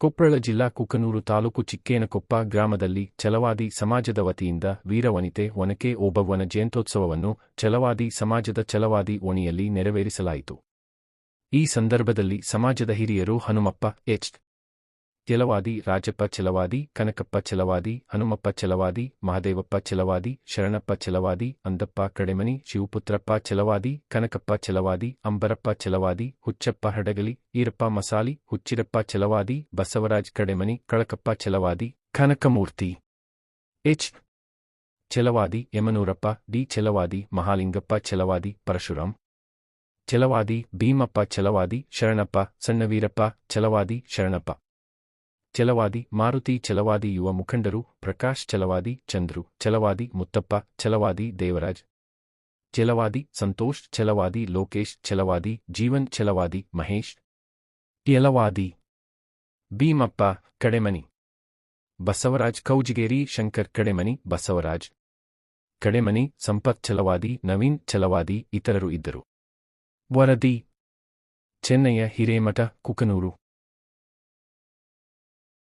ಕೊಪ್ಪಳ ಜಿಲ್ಲಾ ಕುಕನೂರು ತಾಲೂಕು ಚಿಕ್ಕೇನಕೊಪ್ಪ ಗ್ರಾಮದಲ್ಲಿ ಛಲವಾದಿ ಸಮಾಜದ ವತಿಯಿಂದ ವೀರವನಿತೆ ಒನಕೆ ಓಬವ್ವನ ಜಯಂತ್ಯೋತ್ಸವವನ್ನು ಛಲವಾದಿ ಸಮಾಜದ ಛಲವಾದಿ ಓಣಿಯಲ್ಲಿ ನೆರವೇರಿಸಲಾಯಿತು. ಈ ಸಂದರ್ಭದಲ್ಲಿ ಸಮಾಜದ ಹಿರಿಯರು Hanumappa, H. Chalavadi Rajappa Chalavadi Kanakappa Chalavadi Hanumappa Chalavadi Mahadevappa Chalavadi Sharanappa Chalavadi Andappa Kademani, Shivaputrappa Chalavadi Kanakappa Chalavadi Ambarappa Chalavadi Huchappa Hadagali, Irappa Masali, Huchirappa Chalavadi Basavaraj Kademani, Kalakappa Chalavadi Kanakamurthy. H. Chalavadi Yamanurappa, D. Chalavadi Mahalingappa Chalavadi Parashuram Chalavadi Bhimappa Chalavadi Sharanappa, Sannaveerappa Chalavadi Sharanappa. Chalavadi Maruti Chalavadi ಯುವ ಮುಖಂಡರು, ಪ್ರಕಾಶ್ ಛಲವಾದಿ ಚಂದ್ರು ಛಲವಾದಿ ಮುತ್ತಪ್ಪ ಛಲವಾದಿ ದೇವರಾಜ್ ಛಲವಾದಿ ಸಂತೋಷ್ ಛಲವಾದಿ ಲೋಕೇಶ್ ಛಲವಾದಿ ಜೀವನ್ ಛಲವಾದಿ ಮಹೇಶ್ ಯಲವಾದಿ ಭೀಮಪ್ಪ ಕಡೆಮನಿ ಬಸವರಾಜ್ ಕೌಜಿಗೇರಿ, ಶಂಕರ್ ಕಡೆಮನಿ ಬಸವರಾಜ್ ಕಡೆಮನಿ, ಸಂಪತ್ ಛಲವಾದಿ ನವೀನ್ ಛಲವಾದಿ ಇತರರು ಇದ್ದರು ವರದಿ, ಚೆನ್ನಯ್ಯ ಹಿರೇಮಠ, ಕುಕನೂರು